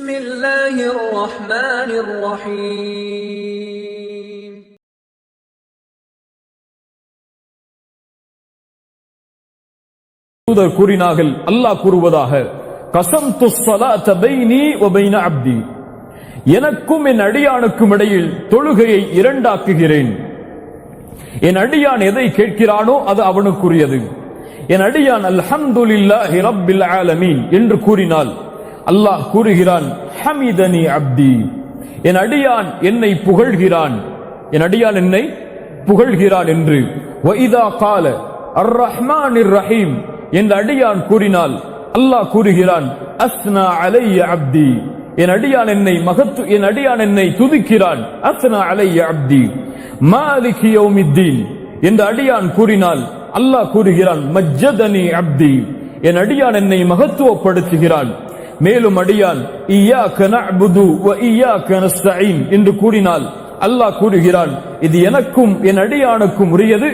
بسم الله الرحمن الرحيم தூதர் கூறினார்கள் அல்லாஹ் கூறுவதாக கசம் பைனி வபைன அப்தி எனக்கும் என் அடியானுக்கும் இடையில் தொழுகையை இரண்டாக்குகிறேன் என் அடியான் எதை கேட்கிறானோ அது அவனுக்குரியது என் அடியான் அல்ஹம்துலில்லாஹி ரப்பில் ஆலமீன் என்று கூறினால் அல்லாஹ் கூறுகிறான் ஹமிதனி அப்தி. என் அடியான் என்னை புகழ்கிறான். என் அடியான் என்னை புகழ்கிறான் என்று. வைதா கால அர் ரஹ்மான் ரஹீம். என் அடியான் கூறினால் அல்லாஹ் கூறுகிறான் அஸ்னா அலைய அப்தி. என் அடியான் என்னை மகத்து என் அடியான் என்னை துதிக்கிறான் அஸ்னா அலைய அப்தி. மாலிக் யௌமித்தீன். என் அடியான் கூறினால் அல்லாஹ் கூறுகிறான் மஜ்ஜதனி அப்தி. என் அடியான் என்னை மகத்துவப்படுத்துகிறான். மேலும் அடியான் இய்யாக்க நஅ்புது வ இய்யாக்க நஸ்தஈன் என்று கூறினால் அல்லாஹ் கூறுகிறான் இது எனக்கும் என் அடியானுக்கும் உரியது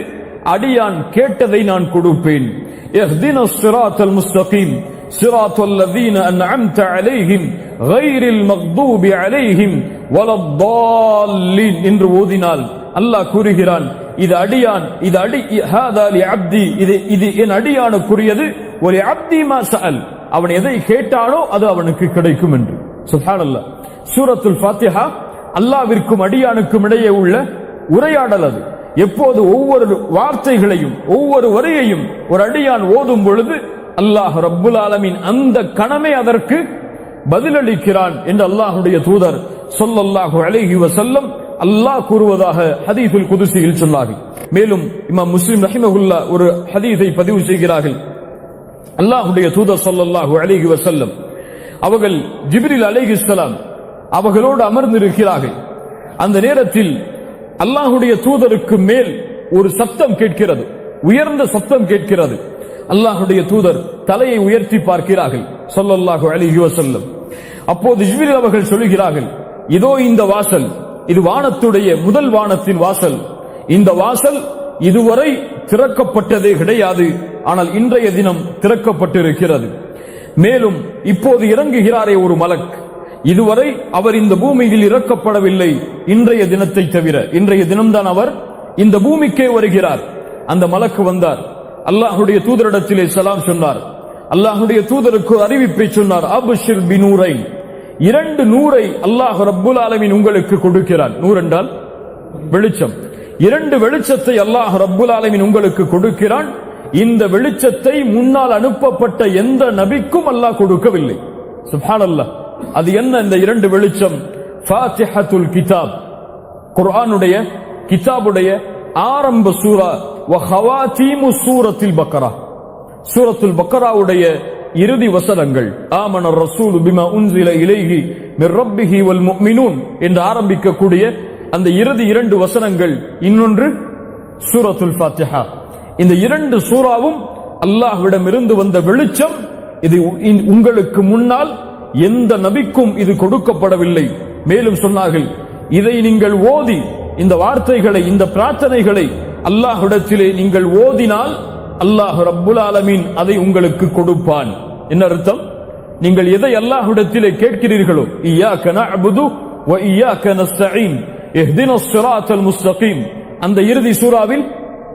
அடியான் கேட்டதை நான் கொடுப்பேன் اهدنا الصراط المستقيم صراط الذين أنعمت عليهم غير المغضوب عليهم ولا الضالين என்று ஓதினால் அல்லாஹ் கூறுகிறான் இது அடியான் இது அடி ஹாதா லி அப்தி இது இது என் அடியானுக்குரியது ஒரு அப்தி மா சஅல் அவன் எதை கேட்டானோ அது அவனுக்கு கிடைக்கும் என்று. சுப்ஹானல்லாஹ் சூரத்துல் ஃபாத்திஹா அல்லாவிற்கும் அடியானுக்கும் இடையே உள்ள உரையாடல் அது. எப்போது ஒவ்வொரு வார்த்தைகளையும் ஒவ்வொரு வரியையும் ஒரு அடியான் ஓதும் பொழுது அல்லாஹ் ரப்புல் ஆலமின் அந்த கணமே அதற்கு பதிலளிக்கிறான் என்று அல்லாஹுடைய தூதர் சொல்லல்லாஹு அழகி வசல்லம் அல்லாஹ் கூறுவதாக ஹதீஃபுல் குதிசியில் சொன்னார்கள். மேலும் இமாம் முஸ்லிம் ரஹிமகுல்லா ஒரு ஹதீஸை பதிவு செய்கிறார்கள். அல்லாஹுடைய தூதர் சொல்லல்லாஹு அலைஹி வசல்லம் அவர்கள் ஜிப்ரில் அலைஹிஸ்ஸலாம் அவர்களோடு அமர்ந்திருக்கிறார்கள். அந்த நேரத்தில் அல்லாஹுடைய தூதருக்கு மேல் ஒரு சத்தம் கேட்கிறது. உயர்ந்த சத்தம் கேட்கிறது. அல்லாஹுடைய தூதர் தலையை உயர்த்தி பார்க்கிறார்கள். சொல்லல்லாஹு அலிஹி வசல்லம் அப்போது ஜிப்ரில் அவர்கள் சொல்லுகிறார்கள் இதோ இந்த வாசல் இது வானத்துடைய முதல் வானத்தின் வாசல். இந்த வாசல் இதுவரை திறக்கப்பட்டதே கிடையாது. ஆனால் இன்றைய தினம் திறக்கப்பட்டிருக்கிறது. மேலும் இப்போது இறங்குகிறாரே ஒரு மலக். இதுவரை அவர் இந்த பூமியில் இறக்கப்படவில்லை. இன்றைய தினத்தை தவிர இன்றைய தினம்தான் அவர் இந்த பூமிக்கே வருகிறார். அந்த மலக்கு வந்தார். அல்லாஹுடைய தூதரிடத்திலே சலாம் சொன்னார். அல்லாஹுடைய தூதருக்கு அறிவிப்பை சொன்னார். அபுஷிர் பினூரை இரண்டு நூறை அல்லாஹ் ரப்புல் ஆலமின் உங்களுக்கு கொடுக்கிறார். நூறு என்றால் வெளிச்சம். இரண்டு வெளிச்சத்தை அல்லாஹ் ரப்புல் ஆலமின் உங்களுக்கு கொடுக்கிறான். இந்த வெளிச்சத்தை முன்னால் அனுப்பப்பட்ட எந்த நபிக்கும் அல்லாஹ் கொடுக்கவில்லை. சுப்ஹானல்லாஹ் அது என்ன இந்த இரண்டு வெளிச்சம்? ஃபாத்திஹத்துல் கிதாப். குர்ஆனுடைய கிதாபுடைய ஆரம்ப சூரா வ ஹவாதீமு சூரத்தில் பக்கரா. சூரத்துல் பக்கராவுடைய இறுதி வசனங்கள். ஆமன ரசூல் பிமா உன்சில இலைஹி மிர் ரப்பிஹி வல் முஃமினூன் என்று ஆரம்பிக்கக்கூடிய அந்த இறுதி இரண்டு வசனங்கள் இன்னொன்று சூரத்துல் ஃபாத்திஹா. இந்த இரண்டு சூறாவும் அல்லாஹ்விடமிருந்து வந்த வெளிச்சம் இது உங்களுக்கு முன்னால் எந்த நபிக்கும் இது கொடுக்கப்படவில்லை. மேலும் சொன்னார்கள் இதை நீங்கள் ஓதி இந்த வார்த்தைகளை இந்த பிரார்த்தனைகளை அல்லாஹ்விடத்திலே நீங்கள் ஓதினால் அல்லாஹ் ரப்புல் ஆலமீன் அதை உங்களுக்கு கொடுப்பான். என்ன அர்த்தம்? நீங்கள் எதை அல்லாஹ்விடத்திலே கேட்கிறீர்களோ இய்யாக நஅ்புது வ கன நஸ்தஈன். இஹ்தினஸ் ஸிராத்தல் முஸ்தகீம் அந்த இறுதி சூறாவில்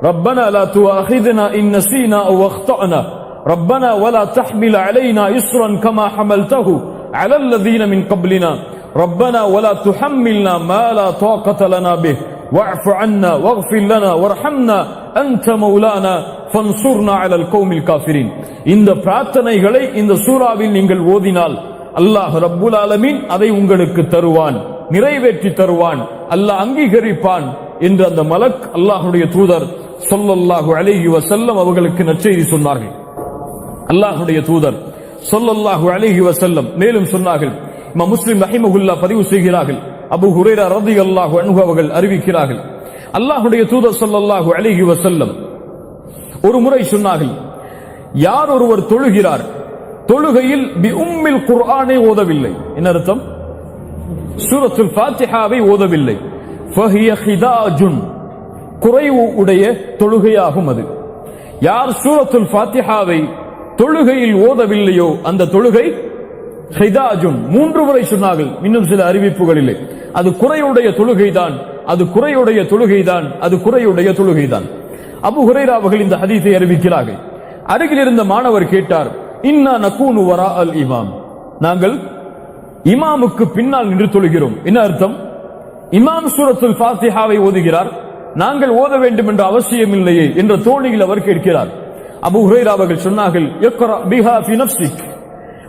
ربنا لا تؤاخذنا إن نسينا أو أخطأنا ربنا ولا تحمل علينا إصرا كما حملته على الذين من قبلنا ربنا ولا تحملنا ما لا طاقة لنا به واعف عنا واغفر لنا وارحمنا أنت مولانا فانصرنا على القوم الكافرين இந்த பிரார்த்தனைகளை இந்த சூறாவில் நீங்கள் ஓதினால் அல்லாஹ் ரப்புல் ஆலமீன் அதை உங்களுக்கு தருவான் நிறைவேற்றி தருவான். அல்லாஹ் அங்கீகரிப்பான் என்று அந்த மலக் அல்லாஹுடைய தூதர் சொல்லல்லாஹு அலைஹி வசல்லம் அவர்களுக்கு நற்செய்தி சொன்னார்கள். அல்லாஹுடைய தூதர் சொல்லல்லாஹு அலைஹி வசல்லம் மேலும் சொன்னார்கள். இமாம் முஸ்லிம் ரஹிமகுல்லா பதிவு செய்கிறார்கள். அபு ஹுரேரா ரதி அல்லாஹு அன்ஹு அவர்கள் அறிவிக்கிறார்கள். அல்லாஹுடைய தூதர் சொல்லல்லாஹு அலைஹி வசல்லம் ஒரு முறை சொன்னார்கள். யார் ஒருவர் தொழுகிறார்? தொழுகையில் பி உம்மில் குர்ஆனை ஓதவில்லை. என்ன அர்த்தம்? சூரத்துல் ஃபாத்திஹாவை ஓதவில்லை. குறைவு உடைய தொழுகையாகும் அது. யார் சூரத்துல் ஃபாத்திஹாவை தொழுகையில் ஓதவில்லையோ அந்த தொழுகை ஹிதாஜுன். மூன்று முறை சொன்னார்கள் இன்னும் சில அறிவிப்புகளிலே. அது குறையுடைய தொழுகைதான் அது குறையுடைய தொழுகைதான் அது குறையுடைய தொழுகைதான். அபு ஹுரைரா அவர்கள் இந்த ஹதீஸை அறிவிக்கிறார்கள். அருகில் இருந்த மாணவர் கேட்டார் இன்னா நக்கூனு வரா அல் இமாம். நாங்கள் இமாமுக்கு பின்னால் நின்று தொழுகிறோம். என்ன அர்த்தம்? இமாம் சூரத்துல் ஃபாத்திஹாவை ஓதுகிறார். நாங்கள் ஓத வேண்டும் என்ற அவசியம் இல்லையே என்ற தோணியில் அவர் கேட்கிறார். அபு ஹுரைரா அவர்கள் சொன்னார்கள்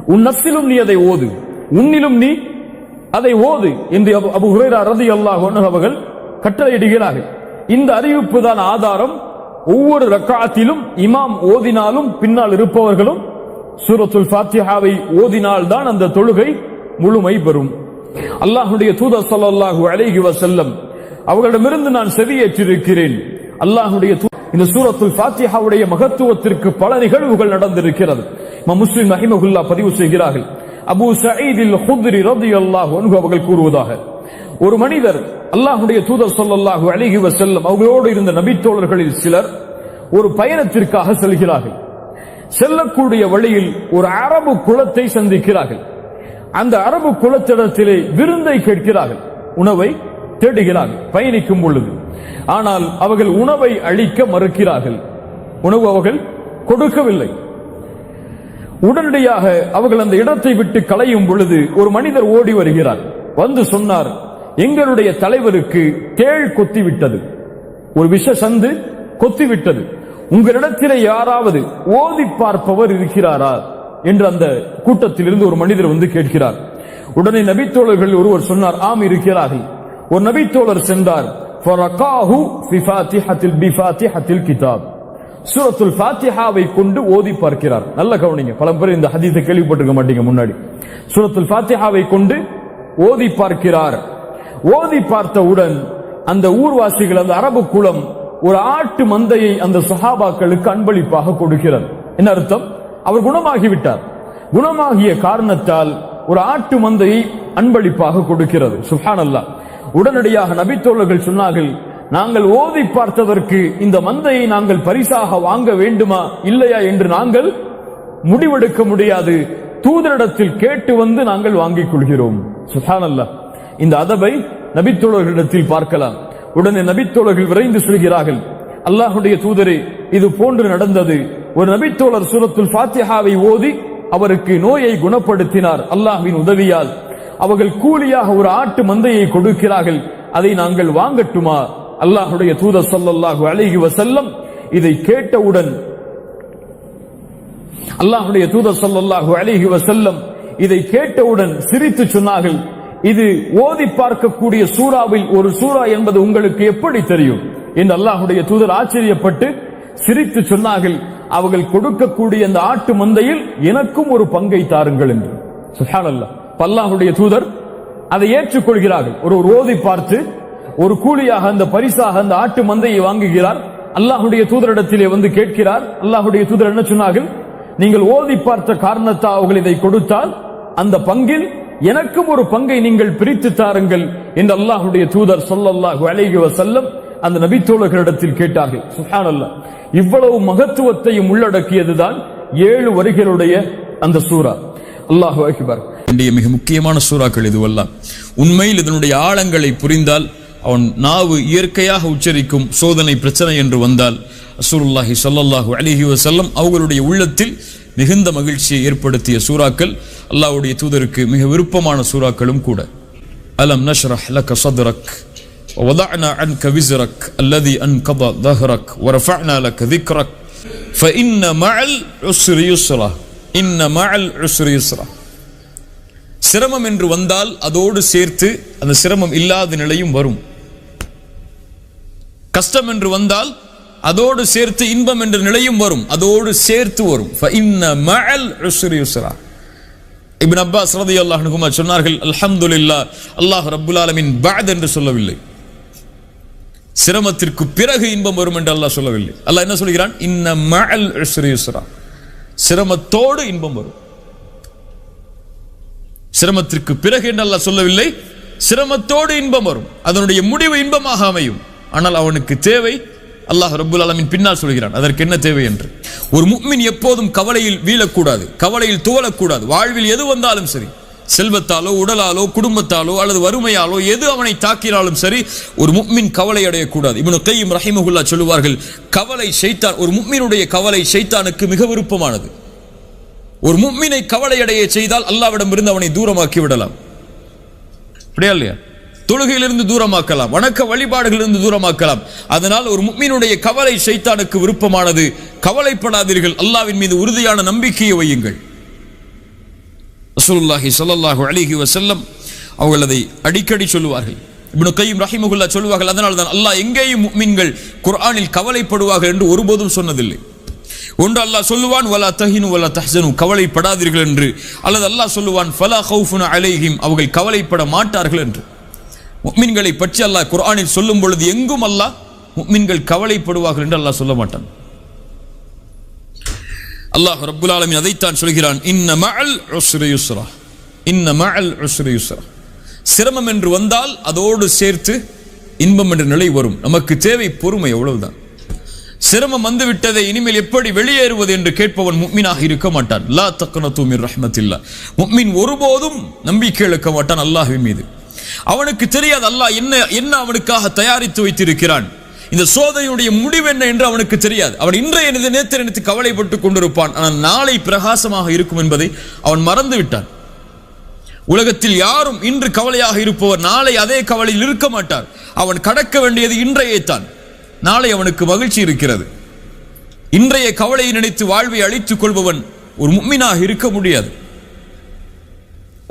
உன் நப்சிலும் நீ அதை ஓது. உன்னிலும் நீ அதை ஓது என்று அபு- அபு ஹுரைரா ரலியல்லாஹு அவர்கள் கட்டளையிடுகிறார்கள். இந்த அறிவிப்பு தான் ஆதாரம். ஒவ்வொரு ரக்காத்திலும் இமாம் ஓதினாலும் பின்னால் இருப்பவர்களும் சூரத்துல் ஃபாத்திஹாவை ஓதினால் தான் அந்த தொழுகை முழுமை பெறும். அல்லாஹுடைய தூதர் சல்லாஹு அலைஹி வசல்லம் அவர்களிடமிருந்து நான் செவியேற்றிருக்கிறேன். அல்லாஹுடைய இந்த சூரத்துல் ஃபாத்திஹாவுடைய மகத்துவத்திற்கு பல நிகழ்வுகள் நடந்திருக்கிறது. முஸ்லிம் ரஹிமஹுல்லா பதிவு செய்கிறார்கள். அபு சயீதில் ஹுத்ரி ரலியல்லாஹு அன்ஹு அவர்கள் கூறுவதாக. ஒரு மனிதர் அல்லாஹுடைய தூதர் சொல்லல்லாஹு அழகி வஸல்லம் அவர்களோடு இருந்த நபித்தோழர்களில் சிலர் ஒரு பயணத்திற்காக செல்கிறார்கள். செல்லக்கூடிய வழியில் ஒரு அரபு குலத்தை சந்திக்கிறார்கள். அந்த அரபு குலத்திடத்திலே விருந்தை கேட்கிறார்கள். உணவை தேடுகிறார்கள் பயணிக்கும் பொழுது. ஆனால் அவர்கள் உணவை அளிக்க மறுக்கிறார்கள். உணவு அவர்கள் கொடுக்கவில்லை. உடனடியாக அவர்கள் அந்த இடத்தை விட்டு கலையும் பொழுது ஒரு மனிதர் ஓடி வருகிறார். வந்து சொன்னார் எங்களுடைய தலைவருக்கு தேள் கொத்திவிட்டது. ஒரு விஷ சந்து கொத்திவிட்டது. உங்களிடத்திலே யாராவது ஓதி பார்ப்பவர் இருக்கிறாரா? என்று அந்த கூட்டத்தில் இருந்து ஒரு மனிதர் வந்து கேட்கிறார். உடனே நபித்தோழர்கள் ஒருவர் சொன்னார் ஆம் இருக்கிறார்கள். ஒரு நபித்தோழர் சென்றார் கிதாப். சூரத்துல் ஃபாத்திஹாவை கொண்டு ஓதி பார்க்கிறார். நல்ல கவனிங்க பல பேர் இந்த ஹதீஸை கேள்விப்பட்டிருக்க மாட்டீங்க முன்னாடி. சூரத்துல் ஃபாத்திஹாவை கொண்டு ஓதி பார்க்கிறார். ஓதி பார்த்தவுடன் அந்த ஊர்வாசிகள் அந்த அரபு குலம் ஒரு ஆட்டு மந்தையை அந்த சஹாபாக்களுக்கு அன்பளிப்பாக கொடுக்கிறார் என்ன அர்த்தம்? அவர் குணமாகிவிட்டார். குணமாகிய காரணத்தால் ஒரு ஆட்டு மந்தையை அன்பளிப்பாக கொடுக்கிறது. சுஹானல்லாஹ் உடனடியாக நபித்தோழர்கள் சொன்னார்கள் நாங்கள் ஓதி பார்த்ததற்கு இந்த மந்தையை நாங்கள் பரிசாக வாங்க வேண்டுமா இல்லையா என்று நாங்கள் முடிவெடுக்க முடியாது. தூதரிடத்தில் கேட்டு வந்து நாங்கள் வாங்கிக் கொள்கிறோம். சுஹானல்லாஹ் இந்த அதபை நபித்தோழர்களிடத்தில் பார்க்கலாம். உடனே நபித்தோழர்கள் விரைந்து சொல்கிறார்கள் அல்லாஹுடைய தூதரே இது போன்று நடந்தது. ஒரு நபித்தோழர் சூரத்துல் ஃபாத்திஹாவை ஓதி அவருக்கு நோயை குணப்படுத்தினார். அல்லாஹ்வின் உதவியால். அவர்கள் கூலியாக ஒரு ஆட்டு மந்தையை கொடுக்கிறார்கள். அதை நாங்கள் வாங்கட்டுமா? அல்லாஹுடைய தூதர் சொல்லல்லாஹு அழகி வசல்லம் இதை கேட்டவுடன் அல்லாஹுடைய தூதர் சொல்லல்லாஹு அழகி வசல்லம் இதை கேட்டவுடன் சிரித்து சொன்னார்கள். இது ஓதி பார்க்கக்கூடிய சூறாவில் ஒரு சூறா என்பது உங்களுக்கு எப்படி தெரியும்? என்று அல்லாஹுடைய தூதர் ஆச்சரியப்பட்டு சிரித்து சொன்னார்கள். அவர்கள் கொடுக்கக்கூடிய அந்த ஆட்டு மந்தையில் எனக்கும் ஒரு பங்கை தாருங்கள் என்று. சுஹானல்லாஹ் அல்லாஹுடைய தூதர் அதை ஏற்றுக்கொள்கிறார்கள். ஒரு ஒரு ஓதி பார்த்து ஒரு கூலியாக அந்த பரிசாக அந்த ஆட்டு மந்தையை வாங்குகிறார். அல்லாஹுடைய தூதரிடத்திலே வந்து கேட்கிறார். அல்லாஹுடைய தூதர் என்ன சொன்னார்கள்? நீங்கள் ஓதி பார்த்த காரணத்தால் அவர்கள் இதை கொடுத்தால் அந்த பங்கில் எனக்கும் ஒரு பங்கை நீங்கள் பிரித்து தாருங்கள் என்று அல்லாஹுடைய தூதர் சொல்லல்லாஹு அழகி வசல்லம் அந்த நபித்தோழர்களிடத்தில் கேட்டார்கள் சுப்ஹானல்லாஹ் இவ்வளவு மகத்துவத்தையும் உள்ளடக்கியதுதான் ஏழு வரிகளுடைய அந்த சூரா அல்லாஹு அக்பர். மிக முக்கியமான சூறாக்கள் இதுவெல்லாம் உண்மையில் இதனுடைய ஆழங்களை புரிந்தால் அவன் நாவு இயற்கையாக உச்சரிக்கும் சோதனை பிரச்சனை என்று வந்தால் அசூருல்லாஹி சொல்லல்லாஹு அலிஹி வசல்லம் அவர்களுடைய உள்ளத்தில் மிகுந்த மகிழ்ச்சியை ஏற்படுத்திய சூறாக்கள் அல்லாஹுடைய தூதருக்கு மிக விருப்பமான சூறாக்களும் கூட. அலம் நஷ்ரஹ் லக்க சதுரக்? ووضعنا عنك وزرك الذي أنقض ظهرك ورفعنا لك ذكرك فإن مع العسر يسرا إن مع العسر يسرا சிரமம் என்று வந்தால் அதோடு சேர்த்து அந்த சிரமம் இல்லாத நிலையும் வரும் கஷ்டம் என்று வந்தால் அதோடு சேர்த்து இன்பம் என்ற நிலையும் வரும் அதோடு சேர்த்து வரும் فَإِنَّ مَعَ الْعُسْرِ يُسْرًا. இப்னு அப்பாஸ் ரலியல்லாஹு அன்ஹுமா சொன்னார்கள் அல்ஹம்துலில்லாஹ் அல்லாஹ் ரப்புல் ஆலமீன் பஅத் என்று சொல்லவில்லை சிரமத்திற்கு பிறகு இன்பம் வரும் என்று அல்லாஹ் சொல்லவில்லை. அல்லாஹ் என்ன சொல்கிறான்? இன்ன மஅல் சிரமத்தோடு இன்பம் வரும். சிரமத்திற்கு பிறகு என்று அல்லாஹ் சொல்லவில்லை சிரமத்தோடு இன்பம் வரும். அதனுடைய முடிவு இன்பமாக அமையும். ஆனால் அவனுக்கு தேவை அல்லாஹ் ரபுல் அலமின் பின்னால் சொல்கிறான் அதற்கு என்ன தேவை என்று? ஒரு முக்மின் எப்போதும் கவலையில் வீழக்கூடாது கவலையில் துவளக்கூடாது வாழ்வில் எது வந்தாலும் சரி. செல்வத்தாலோ உடலாலோ குடும்பத்தாலோ அல்லது வறுமையாலோ எது அவனை தாக்கினாலும் சரி ஒரு முக்மின் கவலை அடையக்கூடாது. இவனு கையும் ரஹிமகுல்லா சொல்லுவார்கள் கவலை செய்தான் ஒரு முக்மினுடைய கவலை செய்தானுக்கு மிக விருப்பமானது. ஒரு முக்மினை கவலை அடைய செய்தால் அல்லாவிடமிருந்து அவனை தூரமாக்கி விடலாம். அப்படியா இல்லையா? தொழுகையிலிருந்து தூரமாக்கலாம் வணக்க வழிபாடுகளிலிருந்து தூரமாக்கலாம். அதனால் ஒரு முக்மினுடைய கவலை ஷைத்தானுக்கு விருப்பமானது. கவலைப்படாதீர்கள் அல்லாவின் மீது உறுதியான நம்பிக்கையை வையுங்கள். ரசூலுல்லாஹி ஸல்லல்லாஹு அலிஹி வசல்லம் அவர்கள் அதை அடிக்கடி சொல்லுவார்கள். இப்னு கையும் ரஹிமுகுல்லா சொல்லுவார்கள் அதனால் தான் அல்லாஹ் எங்கேயும் மீன்கள் குர்ஆனில் கவலைப்படுவார்கள் என்று ஒருபோதும் சொன்னதில்லை. ஒன்று அல்லாஹ் சொல்லுவான் வலா தஹினு வலா தஹ்சனு கவலைப்படாதீர்கள் என்று. அல்லது அல்லாஹ் சொல்லுவான் ஃபலா ஹவுஃபுன அலைஹிம் அவர்கள் கவலைப்பட மாட்டார்கள் என்று. முக்மின்களை பற்றி அல்லாஹ் குர்ஆனில் சொல்லும் பொழுது எங்கும் அல்லாஹ் முக்மின்கள் கவலைப்படுவார்கள் என்று அல்லாஹ் சொல்ல மாட்டான். அல்லாஹ் ரப்புல் ஆலமீன் அதைத்தான் சொல்கிறான் இன்ன மகள் உஸ்ரி யுஸ்ரா. இன்ன மகள் உஸ்ரி யுஸ்ரா. சிரமம் என்று வந்தால் அதோடு சேர்த்து இன்பம் என்ற நிலை வரும். நமக்கு தேவை பொறுமை அவ்வளவுதான். சிரமம் வந்து விட்டதை இனிமேல் எப்படி வெளியேறுவது என்று கேட்பவன் முக்மீனாக இருக்க மாட்டான். லா தக்கனத்து மிர் ரஹ்மத்தில்லா. முக்மீன் ஒருபோதும் நம்பிக்கை இழக்க மாட்டான் அல்லாஹின் மீது. அவனுக்கு தெரியாது அல்லாஹ் என்ன என்ன அவனுக்காக தயாரித்து வைத்திருக்கிறான். இந்த சோதனையுடைய முடிவு என்ன என்று அவனுக்கு தெரியாது. அவன் இன்றைய நேற்று நினைத்து கவலைப்பட்டு கொண்டிருப்பான். ஆனால் நாளை பிரகாசமாக இருக்கும் என்பதை அவன் மறந்து விட்டான். உலகத்தில் யாரும் இன்று கவலையாக இருப்பவர் நாளை அதே கவலையில் இருக்க மாட்டார். அவன் கடக்க வேண்டியது இன்றையே தான். நாளை அவனுக்கு மகிழ்ச்சி இருக்கிறது. இன்றைய கவலையை நினைத்து வாழ்வை அழித்துக் கொள்பவன் ஒரு மும்மினாக இருக்க முடியாது.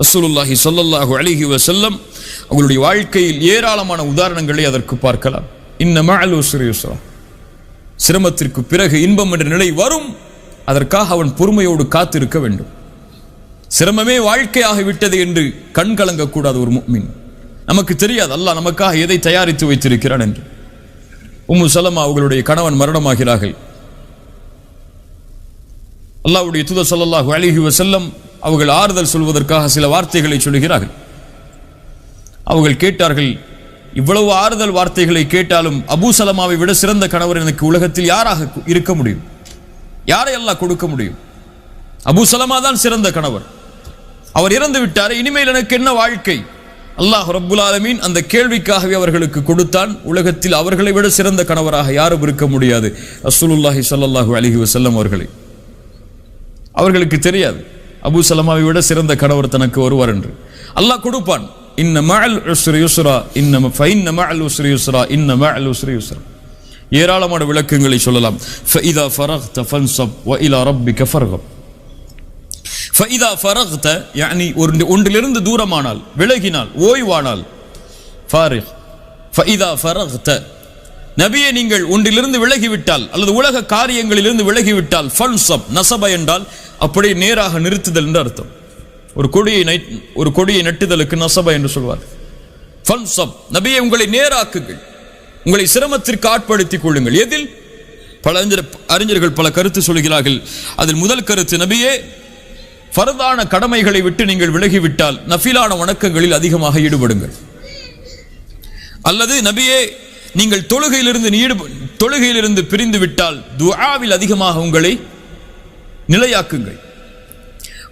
அசுலுல்லாஹி சொல்லல்லாஹு அழகி செல்லம் அவங்களுடைய வாழ்க்கையில் ஏராளமான உதாரணங்களை அதற்கு பார்க்கலாம். இன்ன மஅல் சிரமத்திற்கு பிறகு இன்பம் என்ற நிலை வரும். அதற்காக அவன் பொறுமையோடு காத்திருக்க வேண்டும். சிரமமே வாழ்க்கையாக விட்டது என்று கண் கலங்கக்கூடாது ஒரு மீன் நமக்கு தெரியாது. அல்லாஹ் நமக்காக எதை தயாரித்து வைத்திருக்கிறான் என்று. உம்மு சலமா அவர்களுடைய கணவன் மரணமாகிறார்கள். அல்லாஹ்வுடைய துத ஸல்லல்லாஹு அழகி வஸல்லம் அவர்கள் ஆறுதல் சொல்வதற்காக சில வார்த்தைகளை சொல்கிறார்கள். அவர்கள் கேட்டார்கள் இவ்வளவு ஆறுதல் வார்த்தைகளை கேட்டாலும் அபூ சலமாவை விட சிறந்த கணவர் எனக்கு உலகத்தில் யாராக இருக்க முடியும்? யாரை அல்லாஹ் கொடுக்க முடியும்? அபூ சலமா தான் சிறந்த கணவர். அவர் இறந்து விட்டார் இனிமேல் எனக்கு என்ன வாழ்க்கை? அல்லாஹ் ரபுல்லாலமீன் அந்த கேள்விக்காகவே அவர்களுக்கு கொடுத்தான். உலகத்தில் அவர்களை விட சிறந்த கணவராக யாரும் இருக்க முடியாது. அசுலுல்லாஹி ஸல்லல்லாஹு அலிஹி வசல்லம் அவர்களை. அவர்களுக்கு தெரியாது அபு சலமாவை விட சிறந்த கணவர் தனக்கு வருவார் என்று. அல்லாஹ் கொடுப்பான். இன்ன மஅல் உஸ்ரி யுஸ்ரா இன்ன ஃபைன்ன மஅல் உஸ்ரி யுஸ்ரா இன்ன மஅல் உஸ்ரி யுஸ்ரா ஏராளமான விளக்கங்களை சொல்லலாம். ஃபஇதா ஃபரக்த ஃபன்சப் வ இலா ரப்பிக ஃபர்கப் ஃபஇதா ஃபரக்த யானி ஒரு ஒன்றிலிருந்து தூரமானால் விலகினால் ஓய்வானால் ஃபாரிக் ஃபைதா ஃபரக்த நபியை நீங்கள் ஒன்றிலிருந்து விலகிவிட்டால் அல்லது உலக காரியங்களிலிருந்து விலகிவிட்டால் ஃபன்சப் நசப என்றால் அப்படியே நேராக நிறுத்துதல் என்று அர்த்தம். ஒரு கொடியை ஒரு கொடியை நட்டுதலுக்கு நசப என்று சொல்வார் ஃபன்சப் நபியை உங்களை நேராக்குங்கள். உங்களை சிரமத்திற்கு ஆட்படுத்திக் கொள்ளுங்கள். எதில்? பல அறிஞர் அறிஞர்கள் பல கருத்து சொல்கிறார்கள். அதில் முதல் கருத்து நபியே ஃபர்தான கடமைகளை விட்டு நீங்கள் விலகிவிட்டால் நஃபிலான வணக்கங்களில் அதிகமாக ஈடுபடுங்கள். அல்லது நபியே நீங்கள் தொழுகையிலிருந்து ஈடுப தொழுகையிலிருந்து பிரிந்து விட்டால் துஆவில் அதிகமாக உங்களை நிலையாக்குங்கள்.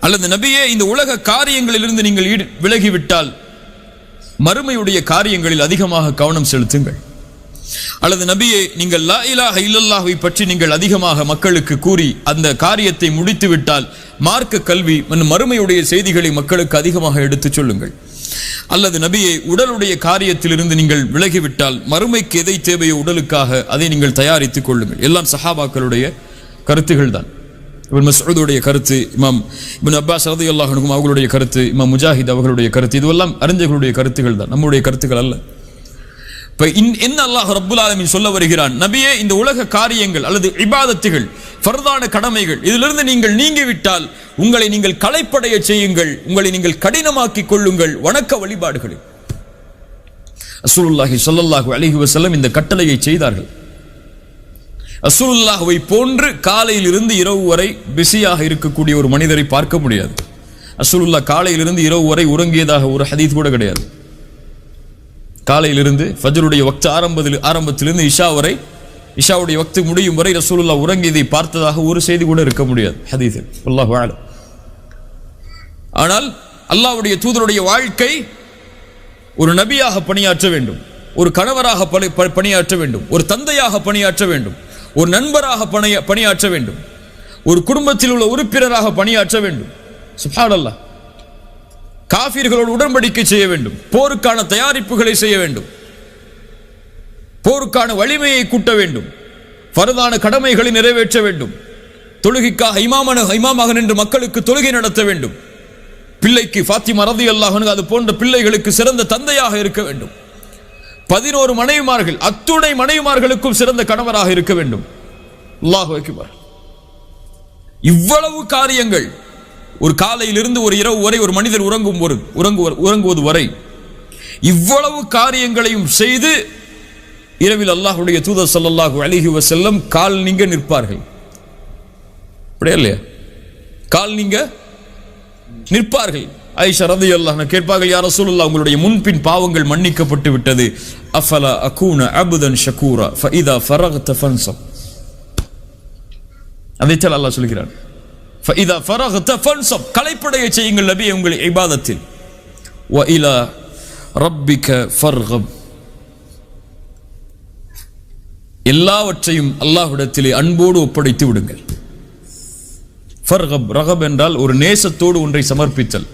அல்லது நபியே இந்த உலக காரியங்களிலிருந்து நீங்கள் ஈடு விலகிவிட்டால் மறுமையுடைய காரியங்களில் அதிகமாக கவனம் செலுத்துங்கள். அல்லது நபியே நீங்கள் லா இலாஹ இல்லல்லாஹை பற்றி நீங்கள் அதிகமாக மக்களுக்கு கூறி அந்த காரியத்தை முடித்து விட்டால் மார்க்க கல்வி மற்றும் மறுமையுடைய செய்திகளை மக்களுக்கு அதிகமாக எடுத்துச் சொல்லுங்கள். அல்லது நபியே உடலுடைய காரியத்திலிருந்து நீங்கள் விலகிவிட்டால் மறுமைக்கு எதை தேவையோ உடலுக்காக அதை நீங்கள் தயாரித்துக் கொள்ளுங்கள். எல்லாம் சஹாபாக்களுடைய கருத்துகள் தான். இவன் மசூதுடைய கருத்து இமாம் இவன் அப்பாஸ் ரதி அல்லாஹனுக்கும் அவர்களுடைய கருத்து இமாம் முஜாஹித் அவர்களுடைய கருத்து இதுவெல்லாம் அறிஞர்களுடைய கருத்துகள் தான் நம்முடைய கருத்துக்கள் அல்ல. இப்ப இன்- என்ன அல்லாஹ் ரப்புல் ஆலமின் சொல்ல வருகிறான்? நபியே இந்த உலக காரியங்கள் அல்லது இபாதத்துகள் ஃபர்தான கடமைகள் இதிலிருந்து நீங்கள் நீங்கிவிட்டால் உங்களை நீங்கள் களைப்படைய செய்யுங்கள் உங்களை நீங்கள் கடினமாக்கிக் கொள்ளுங்கள் வணக்க வழிபாடுகளில் அசூலுல்லாஹி சொல்லல்லாஹு அலிஹி வசல்லம் இந்த கட்டளையை செய்தார்கள். ரசூலுல்லாஹ்வை போன்று காலையிலிருந்து இரவு வரை பிஸியாக இருக்கக்கூடிய ஒரு மனிதரை பார்க்க முடியாது. ரசூலுல்லா காலையிலிருந்து இரவு வரை உறங்கியதாக ஒரு ஹதீஸ் கூட கிடையாது. காலையிலிருந்து ஃபஜ்ருடைய வக்த ஆரம்பத்தில் ஆரம்பத்திலிருந்து இஷா வரை இஷாவுடைய வக்து முடியும் வரை ரசூலுல்லா உறங்கியதை பார்த்ததாக ஒரு செய்தி கூட இருக்க முடியாது ஹதீஸில். அல்லாஹு ஆனால் அல்லாவுடைய தூதருடைய வாழ்க்கை ஒரு நபியாக பணியாற்ற வேண்டும். ஒரு கணவராக பணி- பணியாற்ற வேண்டும். ஒரு தந்தையாக பணியாற்ற வேண்டும். ஒரு நண்பராக பணிய பணியாற்ற வேண்டும். ஒரு குடும்பத்தில் உள்ள உறுப்பினராக பணியாற்ற வேண்டும். சுப்ஹானல்லாஹ் காஃபிர்களோடு உடன்படிக்கை செய்ய வேண்டும். போருக்கான தயாரிப்புகளை செய்ய வேண்டும். போருக்கான வலிமையை கூட்ட வேண்டும். ஃபரதான கடமைகளை நிறைவேற்ற வேண்டும். தொழுகைக்காக இமாமன இமாமாக நின்று மக்களுக்கு தொழுகை நடத்த வேண்டும். பிள்ளைக்கு ஃபாத்திமா ரதி அல்லாஹ் அது போன்ற பிள்ளைகளுக்கு சிறந்த தந்தையாக இருக்க வேண்டும். பதினோரு மனைவிமார்கள் அத்துணை மனைவிமார்களுக்கும் சிறந்த கணவராக இருக்க வேண்டும். இவ்வளவு காரியங்கள் ஒரு காலையிலிருந்து ஒரு இரவு வரை ஒரு மனிதர் உறங்கும் ஒரு உறங்குவர் உறங்குவது வரை இவ்வளவு காரியங்களையும் செய்து இரவில் அல்லாஹுடைய தூதர் சல்லாஹு அலைஹி செல்லும் கால் நீங்க நிற்பார்கள். அப்படியா இல்லையா? கால் நீங்க நிற்பார்கள். ஐஷா ரதி அல்லாஹ் கேட்பார்கள் யார் ரசூலுல்லாஹ் உங்களுடைய முன்பின் பாவங்கள் மன்னிக்கப்பட்டு விட்டது. அஃபலா அகூன அபுதன் ஷகூரா ஃபஇதா ஃபரகத ஃபன்சம் அதைத்தான் அல்லாஹ் சொல்கிறான் ஃபஇதா ஃபரகத ஃபன்சம் கலைப்படைய செய்யுங்கள் நபி உங்கள் இபாதத்தில். வ இலா ரப்பிக ஃபர்கம் எல்லாவற்றையும் அல்லாஹ்விடத்திலே அன்போடு ஒப்படைத்து விடுங்கள். ஃபர்கப் ரகப் என்றால் ஒரு நேசத்தோடு ஒன்றை சமர்ப்பித்தல்.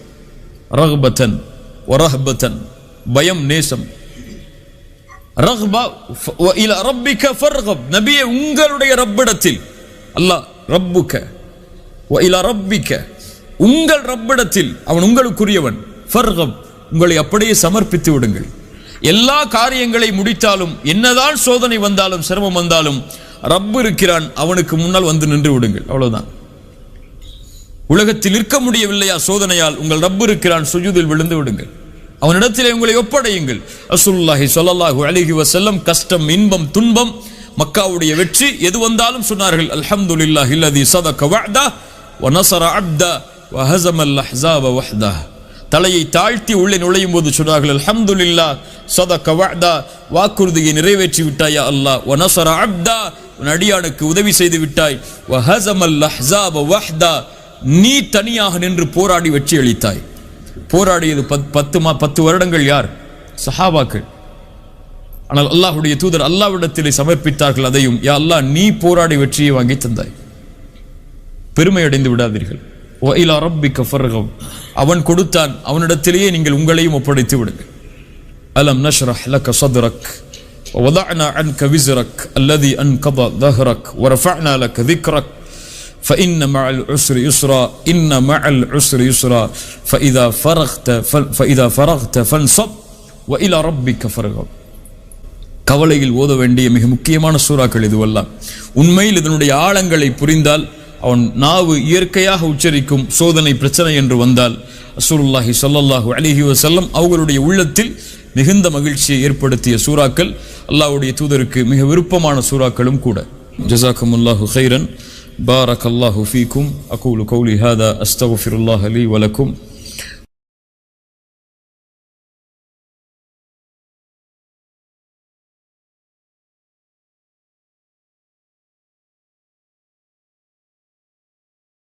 ரஹ்பத்தன் வரஹ்பத்தன் பயம் நேசம். ரஹ்பா இல ரப்பிக ஃபர்கப் நபியே உங்களுடைய ரப்பிடத்தில். அல்லாஹ் ரப்புக்க. வ இல ரப்பிக உங்கள் ரப்பிடத்தில் அவன் உங்களுக்குரியவன். ஃபர்கப் உங்களை அப்படியே சமர்ப்பித்து விடுங்கள். எல்லா காரியங்களை முடித்தாலும் என்னதான் சோதனை வந்தாலும் சிரமம் வந்தாலும் ரப்பு இருக்கிறான் அவனுக்கு முன்னால் வந்து நின்று விடுங்கள். அவ்வளவுதான். உலகத்தில் இருக்க முடியவில்லையா சோதனையால்? உங்கள் ரப்பு இருக்கிறான் சுஜூதில் விழுந்து விடுங்கள். அவனிடத்திலே உங்களை ஒப்படையுங்கள். அசுல்லாஹி சொல்லல்லாஹு அழகி வசல்லம் கஷ்டம் இன்பம் துன்பம் மக்காவுடைய வெற்றி எது வந்தாலும் சொன்னார்கள். அல்ஹம்துலில்லாஹி அல்லதி சதக வஅதா வ நஸர அப்தா வ அல் அஹ்ஸாப வஹ்தா. தலையை தாழ்த்தி உள்ளே நுழையும் போது சொன்னார்கள் அல்ஹம்துலில்லாஹ் சதக கவாதா வாக்குறுதியை நிறைவேற்றி விட்டாயா அல்லாஹ்? வனசர அப்தா. உன் அடியானுக்கு உதவி செய்து விட்டாய். வ அல் அஹ்ஸாப வஹ்தா. நீ தனியாக நின்று போராடி வெற்றி அளித்தாய் போராடியது பத்- பத்து மா பத்து வருடங்கள் யார் சஹாபாக்கள் ஆனால் அல்லாஹ்வுடைய தூதர் அல்லாஹ்விடத்திலே சமர்ப்பித்தார்கள் அதையும் யா அல்லாஹ் நீ போராடி வெற்றியை வாங்கி தந்தாய் பெருமை அடைந்து விடாதீர்கள் வ இலா ரப்பிக ஃபர்கப் அவன் கொடுத்தான் அவனிடத்திலேயே நீங்கள் உங்களையும் ஒப்படைத்து விடுங்கள் அலம் நஷ்ரஹ் லக صدرك ووضعنا عنك وزرك الذي أنقض ظهرك ورفعنا لك ذكرك فإن مع العسر يسرا إن مع العسر يسرا فإذا فرغت فل- فإذا فرغت فانصب وإلى ربك فارغب கவலையில் ஓத வேண்டிய மிக முக்கியமான சூறாக்கள் இதுவெல்லாம் உண்மையில் இதனுடைய ஆழங்களை புரிந்தால் அவன் நாவு இயற்கையாக உச்சரிக்கும் சோதனை பிரச்சனை என்று வந்தால் அசூலுல்லாஹி ஸல்லல்லாஹு அலைஹி வஸல்லம் அவர்களுடைய உள்ளத்தில் மிகுந்த மகிழ்ச்சியை ஏற்படுத்திய சூறாக்கள் அல்லாஹ்வுடைய தூதருக்கு மிக விருப்பமான சூறாக்களும் கூட ஜஸாக்குமுல்லாஹு خيرا بارك الله فيكم. أقول قولي هذا أستغفر الله لي ولكم.